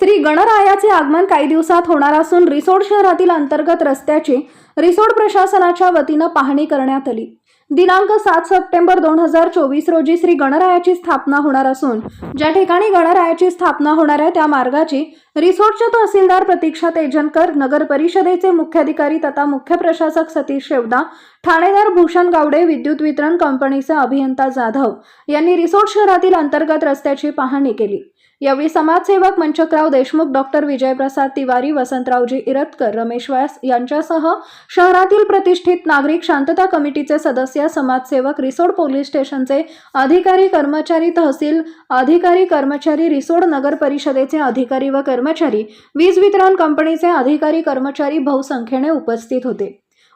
श्री गणरायाचे आगमन काही दिवसात होणार असून रिसोड शहरातील अंतर्गत रस्त्याची रिसोड प्रशासनाच्या वतीनं पाहणी करण्यात आली. दिनांक सात सप्टेंबर दोन हजार चोवीस रोजी श्री गणरायाची स्थापना होणार असून ज्या ठिकाणी गणरायाची स्थापना होणार आहे त्या मार्गाची रिसोडचे तहसीलदार प्रतीक्षा तेजनकर नगर परिषदेचे मुख्याधिकारी तथा मुख्य प्रशासक सतीश शेवदा ठाणेदार भूषण गावडे विद्युत वितरण कंपनीचे अभियंता जाधव यांनी रिसोड शहरातील अंतर्गत रस्त्याची पाहणी केली. यावेळी समाजसेवक मंचकराव देशमुख डॉक्टर विजयप्रसाद तिवारी वसंतरावजी इरतकर रमेश व्यास यांच्यासह शहरातील प्रतिष्ठित नागरिक शांतता कमिटीचे सदस्य समाजसेवक रिसोड पोलीस स्टेशनचे अधिकारी कर्मचारी तहसील अधिकारी कर्मचारी रिसोड नगर परिषदेचे अधिकारी व कर्मचारी वीज वितरण कंपनीचे अधिकारी कर्मचारी बहुसंख्येने उपस्थित होते.